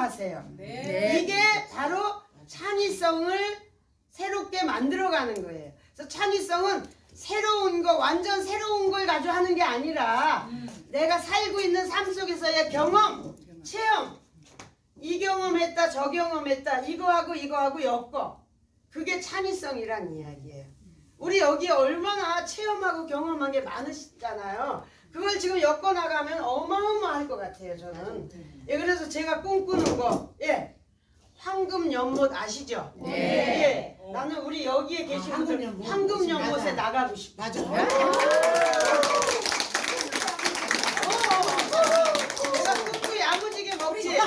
하세요. 네. 이게 바로 창의성을 새롭게 만들어가는 거예요. 그래서 창의성은 새로운 거, 완전 새로운 걸 가지고 하는 게 아니라 내가 살고 있는 삶 속에서의 경험, 체험, 이 경험했다, 저 경험했다, 이거하고 이거하고 엮어. 그게 창의성이란 이야기예요. 우리 여기 얼마나 체험하고 경험한 게 많으시잖아요. 그걸 지금 엮어 나가면 어마어마할 것 같아요, 저는. 예, 그래서 제가 꿈꾸는 거, 예. 황금 연못 아시죠? 네. 예. 나는 우리 여기에 계신 아, 분들 황금 연못. 황금 연못에. 나가고 싶어. 맞아. 내가 꿈꾸 야무지게 먹지. 그렇지.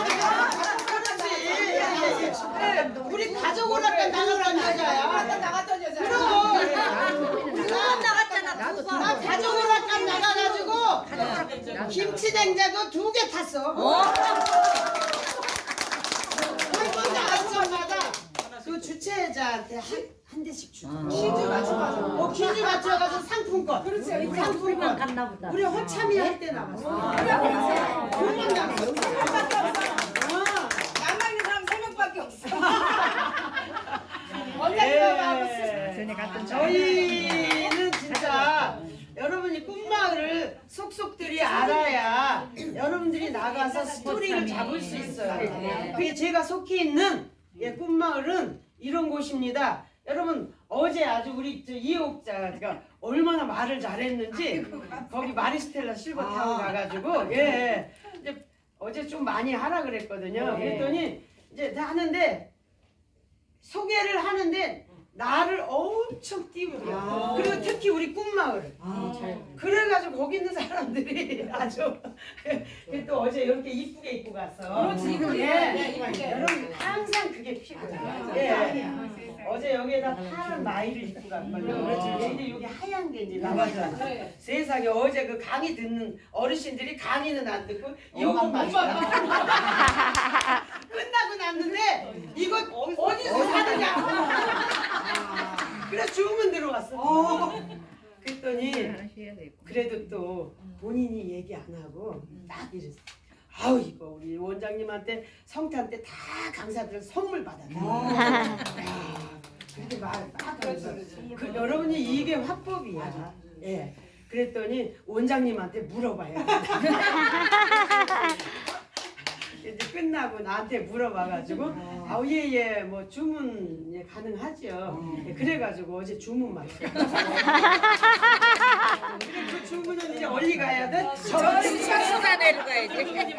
예, 예, 예. 우리 가족 오락관 나갔던 여자야. 나갔던 여자. 그럼 두번 나갔잖아. 나도 두 번. 나 가족 오락관 나가가지고 김치 냉장고 두 개 탔어. 한번 나갔자마다 그 주최자한테 한, 한 대씩 주고. 퀴즈 맞춰가지고. 어, 퀴즈 맞춰가지고 상품권. 그렇지. 상품권. 갔나 보다. 우리 허참이 할 때 나갔어. 두번 나갔어. 어. 남아 있는 사람 세 명밖에 없어. 예. 원장님하고 전에 갔던 저희는 진짜 여러분이 꿈마을을 속속들이 알아야 여러분들이 스토리를 잡을 수 있어요. 그게 제가 속해 있는 예, 꿈마을은 이런 곳입니다. 여러분 어제 아주 우리 저 이옥자가 얼마나 말을 잘했는지 거기 마리스텔라 실버타운 가가지고 예 이제 어제 좀 많이 하라 그랬거든요. 그랬더니 이제 다 하는데 소개를 하는데 나를 엄청 띄우려. 아. 그리고 특히 우리 꿈마을. 아, 잘. 그래 거기 있는 사람들이 아주 그또 어제 이렇게 이쁘게 입고 갔어. 그렇지, 이쁘게. 예. 네, 이쁘게. 여러분 항상 그게 필요해요. 맞아. 예. 어제 여기에다 파란 마이를 입고 갔거든요. 그렇지. 근데 여기 하얀 게 이제 나와서 그래. 세상에 어제 그 강의 듣는 어르신들이 강의는 안 듣고 요거 엄마 만 끝나고 났는데 이거 어디서 사느냐 그래서 주문 들어왔어 그랬더니 그래도 또 본인이 얘기 안 하고 딱 이랬어 아우 이거 우리 원장님한테 성탄 때 다 강사들 선물 받았네 아, 그렇게 말딱 그래서. 그, 여러분이 이게 화법이야. 예. 그랬더니 원장님한테 물어봐요. 이제 끝나고 나한테 물어봐가지고 아우 예예 뭐 주문 예, 가능하죠. 예, 그래가지고 어제 주문 맞어. 그래 그 주문은 이제 어디 가야 돼? 쏟아내는 거야지.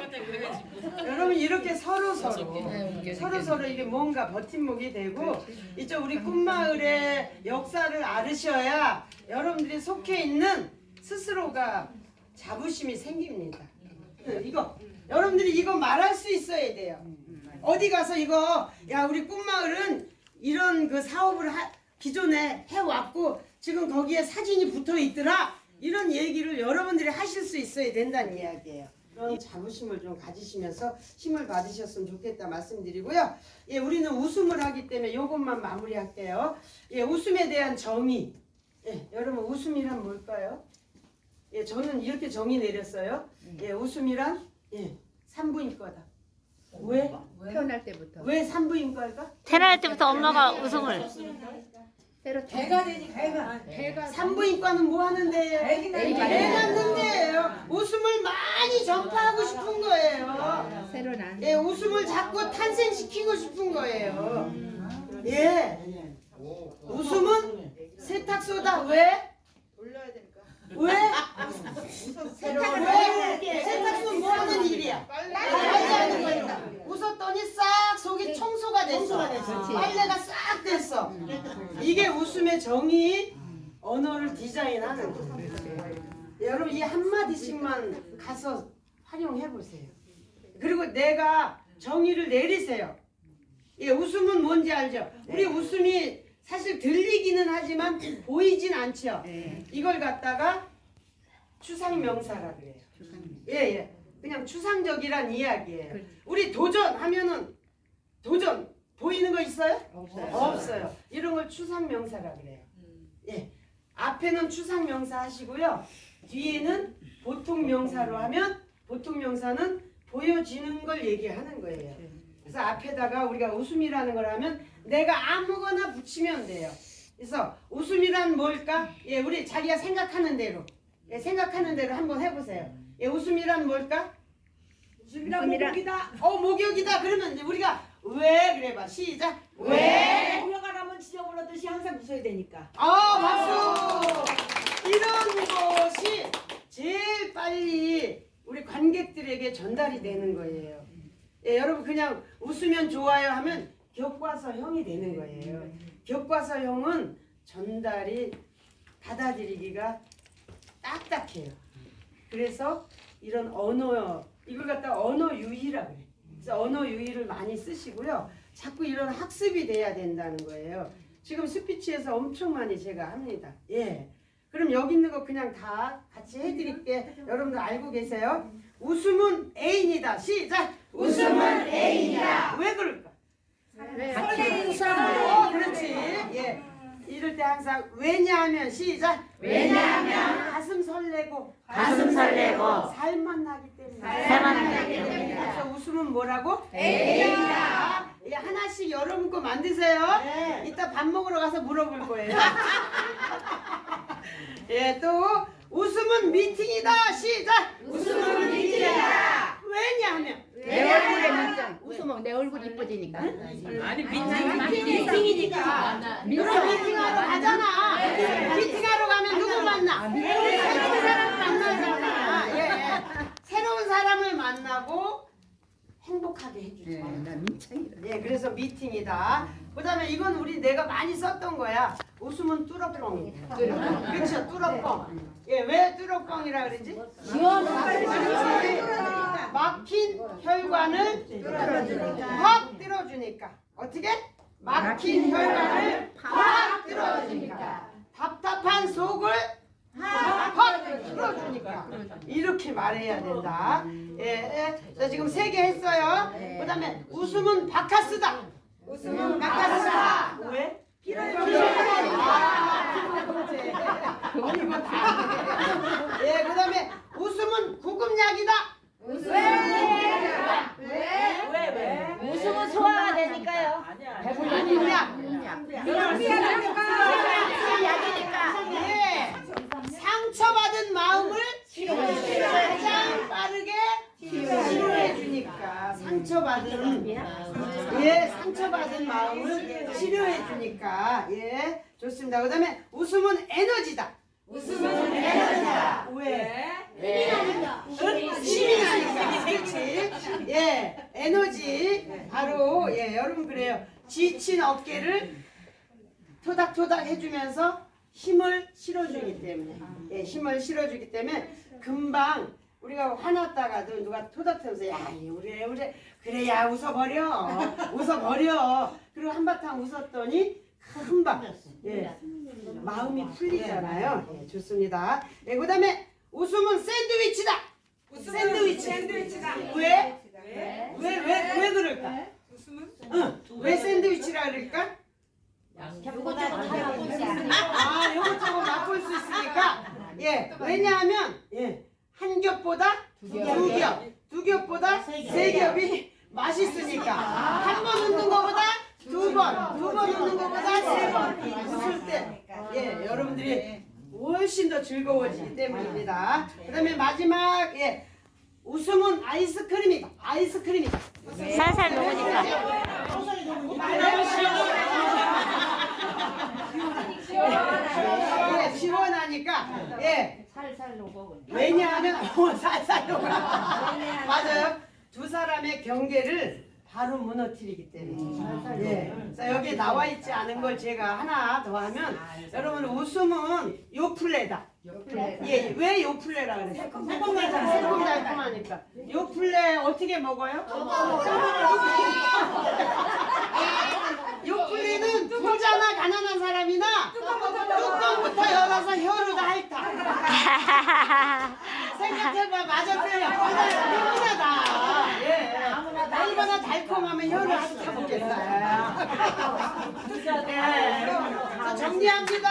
여러분 이렇게 서로 서로 서로 서로 이게 뭔가 버팀목이 되고 이쪽 우리 꿈마을의 역사를 알으셔야 여러분들이 속해 있는 스스로가 자부심이 생깁니다. 네, 이거 여러분들이 이거 말할 수 있어야 돼요. 어디 가서 이거 야 우리 꿈마을은 이런 그 사업을 하- 기존에 해왔고 지금 거기에 사진이 붙어 있더라 이런 얘기를 여러분들이 하실 수 있어야 된다는 이야기예요. 그런 자부심을 좀 가지시면서 힘을 받으셨으면 좋겠다 말씀드리고요. 예, 우리는 웃음을 하기 때문에 이것만 마무리할게요. 예, 웃음에 대한 정의. 예, 여러분 웃음이란 뭘까요? 예, 저는 이렇게 정의 내렸어요. 예, 웃음이란 예, 산부인과다. 왜? 태어날 때부터. 왜 산부인과일까? 태어날 때부터 엄마가 웃음을 때로 배가 되니까. 배가 산부인과는 뭐 하는데? 애기 낳는 애 낳는 데예요. 웃음을 많이 전파하고 싶은 거예요. 새로 난. 예, 웃음을 자꾸 탄생시키고 싶은 거예요. 예, 웃음은 세탁소다. 왜? 돌려야 될까? 왜? 왜? 세탁소 뭐 하는 일이야? 빨래 하는 거니까. 웃었더니 싹 속이 청소가 됐어. 빨래가 싹 됐어. 이게 웃음의 정의 언어를 디자인하는 거예요. 여러분 이 한마디씩만 가서 활용해 보세요. 그리고 내가 정의를 내리세요. 예, 웃음은 뭔지 알죠? 우리 웃음이 사실 들리기는 하지만 보이진 않죠. 이걸 갖다가 추상명사라 그래요. 예, 예. 그냥 추상적이란 이야기예요. 우리 도전하면은 도전 보이는 거 있어요? 없어요. 없어요. 이런 걸 추상명사라 그래요. 예. 앞에는 추상명사 하시고요. 뒤에는 보통 명사로 하면 보통 명사는 보여지는 걸 얘기하는 거예요. 그래서 앞에다가 우리가 웃음이라는 걸 하면 내가 아무거나 붙이면 돼요. 그래서 웃음이란 뭘까? 예, 우리 자기가 생각하는 대로, 예, 생각하는 대로 한번 해보세요. 예, 웃음이란 뭘까? 웃음이란 목이다. 어, 목욕이다. 그러면 이제 우리가 왜 그래봐. 시작. 왜? 공격하라면 지저분하듯이 항상 웃어야 되니까. 아, 박수! 이런 것이 제일 빨리 우리 관객들에게 전달이 되는 거예요. 예, 여러분 그냥 웃으면 좋아요 하면 교과서형이 되는 거예요. 교과서형은 전달이 받아들이기가 딱딱해요. 그래서 이런 언어 이걸 갖다 언어 유희라 그래. 그래서 언어 유희를 많이 쓰시고요. 자꾸 이런 학습이 돼야 된다는 거예요. 지금 스피치에서 엄청 많이 제가 합니다. 예. 그럼 여기 있는 거 그냥 다 같이 해드릴게. 여러분들 알고 계세요? 웃음은 애인이다. 시작. 웃음은 애인이다. 왜 그럴까? 어, 그렇지. 예. 이럴 때 항상 왜냐하면 시작. 왜냐하면 가슴 설레고 가슴 설레고 살만 나기 때문에. 살만 나기. 그래서 웃음은 뭐라고? 애인이다. 예, 하나씩 여러분 거 만드세요. 이따 밥 먹으러 가서 물어볼 거예요. 예, 또 웃음은 미팅이다. 시작. 웃음은 미팅이다. 왜냐하면 내 얼굴에 문장. 웃으면 내 얼굴 이뻐지니까. 미팅이니까. 그럼 미팅하러 가잖아. 미팅하러 가면 누구 만나? 새로운 사람 만나잖아. 예, 예. 새로운 사람을 만나고 행복하게 해주죠. 나 민창이다. 예, 그래서 미팅이다. 그다음에 이건 우리 내가 많이 썼던 거야. 웃음은 뚜러뻥이다. 그렇죠, 뚜러뻥. 예, 왜 뚜러뻥이라 그러지? 막힌 혈관을 확 뚫어주니까. 어떻게? 막힌 혈관을 확 뚫어주니까. 답답한 속을 확 풀어주니까 이렇게 말해야 된다. 예, 예. 자 지금 세 개 했어요. 그 다음에 웃음은 바카스다. 웃음은 바카스다. 왜? 아, 그렇지. 이거 다. 예, 그다음에 웃음은 구급약이다. 웃음은 소화가 되니까요. 구급약. 예. 상처받은 마음을 가장 빠르게 치료해 주니까 상처받은 예 상처받은 마음을 치료해 주니까 예 좋습니다. 그다음에 웃음은 에너지다. 웃음은 에너지다. 왜? 힘이 나니까 그렇지. 예 에너지 바로 예 여러분 그래요. 지친 어깨를 토닥토닥 해주면서 힘을 실어주기 때문에 예, 힘을 실어주기 때문에 금방 우리가 화났다가도 누가 토닥대면서 야 우리 우리 그래 야 웃어버려. 웃어버려. 그리고 한바탕 웃었더니 금방. 예, 마음이 풀리잖아요. 예, 좋습니다. 예, 그 다음에 웃음은 샌드위치다. 샌드위치. 샌드위치다. 왜? 왜? 왜? 왜, 왜 그럴까? 응, 왜 샌드위치라 그럴까? 아, 이것저것 맛볼 수 있으니까. 예, 왜냐하면, 예, 한 두 겹, 두 겹보다 세 겹이 맛있으니까. 한 번 웃는 것보다 두 번, 두 번 웃는 것보다 세 번. 웃을 때, 예, 여러분들이 훨씬 더 즐거워지기 때문입니다. 그 다음에 마지막, 예, 웃음은 아이스크림이다. 아이스크림이다. 살살 녹으니까. 예, 시원하니까 예. 살살 녹어. 왜냐하면 어, 살살 녹아. 맞아요. 두 사람의 경계를 바로 무너뜨리기 때문에. 예. 자 여기 나와 있지 않은 걸 제가 하나 더 하면 여러분 웃음은 요플레다. 예, 왜 요플레라 그래? 새콤달콤 새콤달콤하니까. 요플레 어떻게 먹어요? 요플레는 부자나 가난한 사람이나 뚜껑부터 열어서 혀로 다 핥아. 생각해봐, 맞아 틀려. 누구나 다. 예. 얼마나 달콤하면 혀를 핥아. 예. 자, 정리합니다.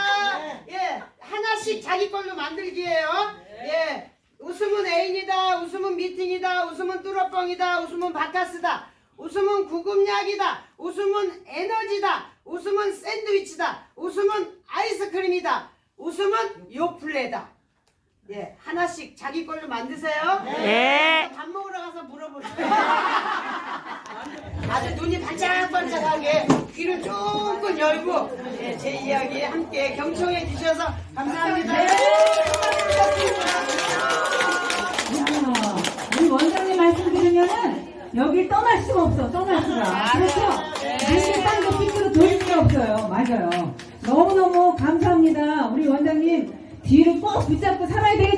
예. 하나씩 자기 걸로 만들기예요. 예. 웃음은 애인이다. 웃음은 미팅이다. 웃음은 뚜러뻥이다. 웃음은 바카스다. 웃음은 구급약이다. 웃음은 에너지다. 웃음은 샌드위치다. 웃음은 아이스크림이다. 웃음은 요플레다. 예, 하나씩 자기 걸로 만드세요. 네. 밥 먹으러 가서 물어보세요. 아주 눈이 반짝반짝하게 귀를 조금 열고 예, 제 이야기에 함께 경청해 주셔서 감사합니다. 우리 원장님 말씀 들으면은 여길 떠날 수가 없어 떠날 수가 그렇죠? 우리 원장님 뒤를 꼭 붙잡고 살아야? 네